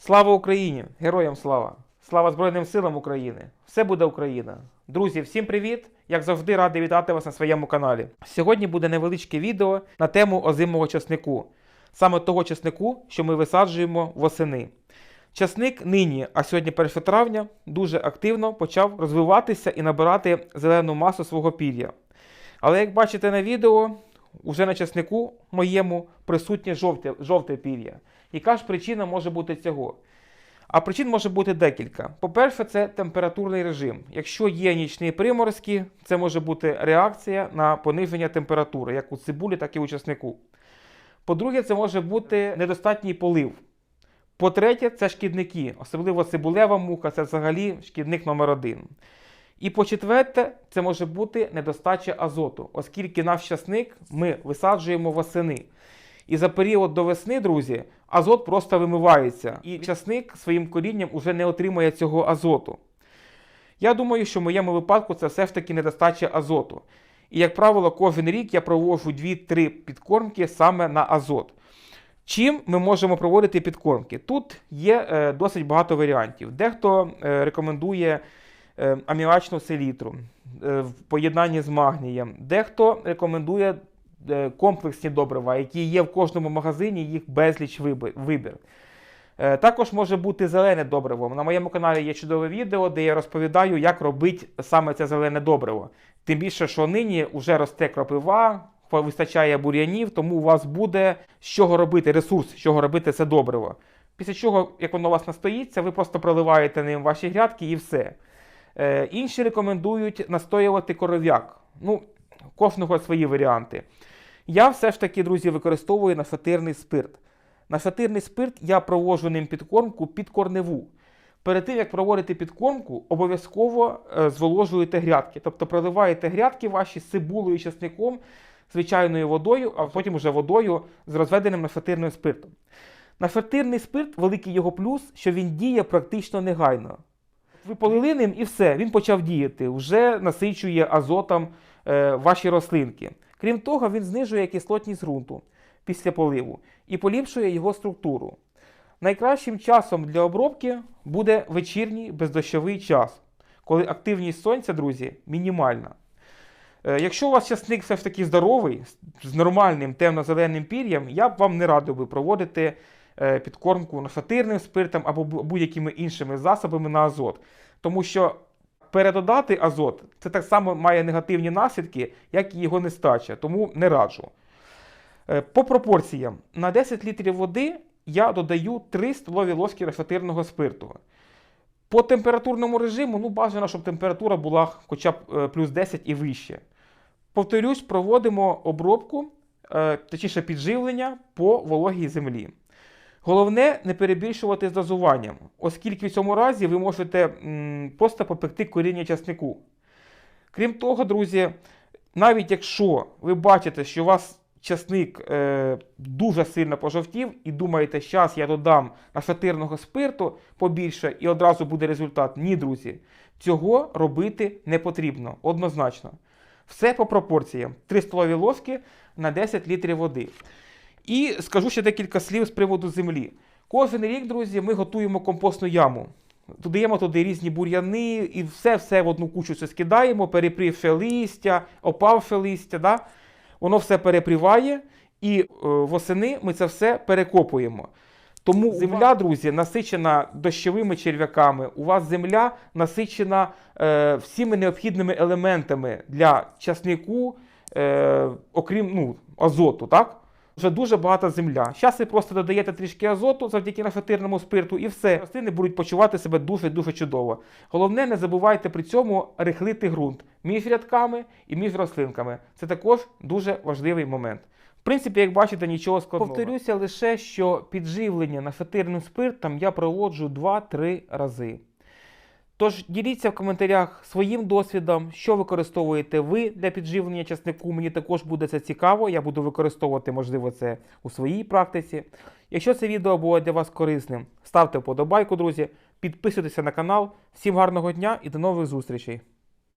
Слава Україні! Героям слава! Слава Збройним силам України! Все буде Україна! Друзі, всім привіт! Як завжди, радий вітати вас на своєму каналі. Сьогодні буде невеличке відео на тему озимого часнику, саме того часнику, що ми висаджуємо восени. Часник нині, а сьогодні 1 травня, дуже активно почав розвиватися і набирати зелену масу свого пір'я. Але як бачите на відео, уже на часнику моєму присутнє жовте, жовте пір'я. Яка ж причина може бути цього? А причин може бути декілька. По-перше, це температурний режим. Якщо є нічні приморозки, це може бути реакція на пониження температури, як у цибулі, так і у часнику. По-друге, це може бути недостатній полив. По-третє, це шкідники, особливо цибулева муха, це взагалі шкідник номер один. І по-четверте, це може бути недостача азоту, оскільки наш часник ми висаджуємо восени. І за період до весни, друзі, азот просто вимивається, і часник своїм корінням уже не отримує цього азоту. Я думаю, що в моєму випадку це все ж таки недостача азоту. І, як правило, кожен рік я проводжу 2-3 підкормки саме на азот. Чим ми можемо проводити підкормки? Тут є е, досить багато варіантів. Дехто е, рекомендує е, аміачну селітру е, в поєднанні з магнієм, дехто рекомендує е, комплексні добрива, які є в кожному магазині, їх безліч вибір. Також може бути зелене добриво. На моєму каналі є чудове відео, де я розповідаю, як робити саме це зелене добриво. Тим більше, що нині вже росте кропива, вистачає бур'янів, тому у вас буде з чого робити, ресурс, з чого робити це добриво. Після чого, як воно у вас настоїться, ви просто проливаєте ним ваші грядки і все. Е, інші рекомендують настоювати коров'як. Ну, кожного свої варіанти. Я все ж таки, друзі, використовую нафатирний спирт. Нафатирний спирт я проводжу ним підкормку під корневу. Перед тим, як проводити підкормку, обов'язково е, зволожуєте грядки. Тобто проливаєте грядки ваші з цибулею часником, звичайною водою, а потім вже водою з розведеним нафатирним спиртом. Нафатирний спирт, великий його плюс, що він діє практично негайно. Ви полили ним і все, він почав діяти, вже насичує азотом е, ваші рослинки. Крім того, він знижує кислотність ґрунту після поливу і поліпшує його структуру. Найкращим часом для обробки буде вечірній бездощовий час, коли активність сонця, друзі, мінімальна. Е, Якщо у вас часник все ж таки здоровий, з нормальним темно-зеленим пір'ям, я б вам не радив би проводити підкормку нафатирним спиртом або будь-якими іншими засобами на азот. Тому що передодати азот це так само має негативні наслідки, як і його нестача, тому не раджу. Е, По пропорціям на 10 літрів води я додаю 3 столові ложки рафатирного спирту. По температурному режиму ну, бажано, щоб температура була хоча б е, плюс 10 і вище. Повторюсь, проводимо обробку, е, точніше підживлення по вологій землі. Головне не перебільшувати з дозуванням, оскільки в цьому разі ви можете просто попекти коріння часнику. Крім того, друзі, навіть якщо ви бачите, що у вас часник е, дуже сильно пожовтів і думаєте, зараз я додам нашатирного спирту побільше і одразу буде результат. Ні, друзі, цього робити не потрібно, однозначно. Все по пропорціям: 3 столові ложки на 10 літрів води. І скажу ще декілька слів з приводу землі. Кожен рік, друзі, ми готуємо компостну яму. Додаємо туди різні бур'яни і все-все в одну кучу це скидаємо, перепрівши листя, опавши листя. Да? Воно все перепріває, і е, восени ми це все перекопуємо. Тому земля, друзі, насичена дощовими черв'яками. У вас земля насичена е, всіми необхідними елементами для часнику, е, окрім ну, азоту. так? Вже дуже багата земля. Зараз ви просто додаєте трішки азоту завдяки нафатирному спирту, і все. Рослини будуть почувати себе дуже-дуже чудово. Головне, не забувайте при цьому рихлити ґрунт між рядками і між рослинками. Це також дуже важливий момент. В принципі, як бачите, нічого складного. Повторюся лише, що підживлення нафатирним спиртом я проводжу 2-3 рази. Тож діліться в коментарях своїм досвідом, що використовуєте ви для підживлення часнику. Мені також буде це цікаво. Я буду використовувати, можливо, це у своїй практиці. Якщо це відео було для вас корисним, ставте вподобайку, друзі, підписуйтеся на канал. Всім гарного дня і до нових зустрічей!